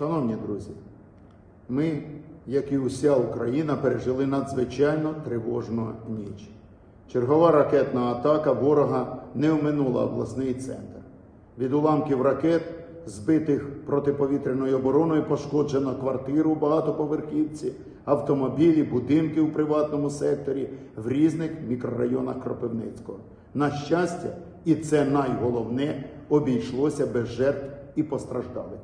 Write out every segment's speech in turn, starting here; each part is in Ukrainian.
Шановні друзі, ми, як і уся Україна, пережили надзвичайно тривожну ніч. Чергова ракетна атака ворога не оминула обласний центр. Від уламків ракет, збитих протиповітряною обороною, пошкоджено квартиру багатоповерхівці, автомобілі, будинки у приватному секторі в різних мікрорайонах Кропивницького. На щастя, і це найголовне, обійшлося без жертв і постраждалих.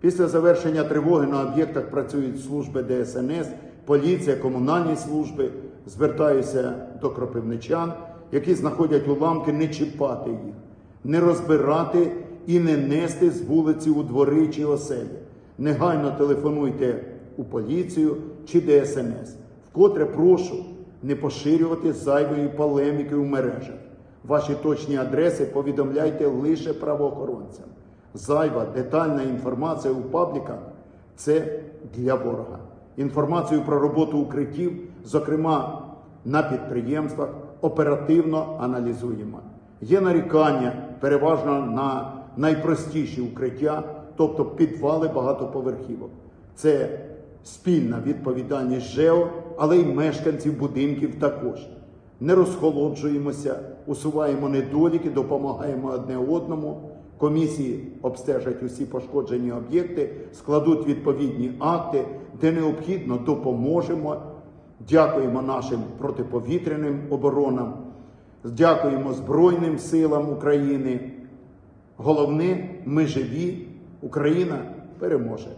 Після завершення тривоги на об'єктах працюють служби ДСНС, поліція, комунальні служби. Звертаюся до кропивничан, які знаходять уламки, не чіпати їх, не розбирати і не нести з вулиці у двори чи оселі. Негайно телефонуйте у поліцію чи ДСНС. Вкотре прошу не поширювати зайвої полеміки у мережах. Ваші точні адреси повідомляйте лише правоохоронцям. Зайва детальна інформація у пабліках це для ворога. Інформацію про роботу укриттів, зокрема на підприємствах, оперативно аналізуємо. Є нарікання переважно на найпростіші укриття, тобто підвали багатоповерхівок. Це спільна відповідальність ЖЕО, але й мешканців будинків також. Не розхолоджуємося, усуваємо недоліки, допомагаємо одне одному. Комісії обстежать усі пошкоджені об'єкти, складуть відповідні акти, де необхідно допоможемо. Дякуємо нашим протиповітряним оборонам, дякуємо Збройним силам України. Головне, ми живі, Україна переможе.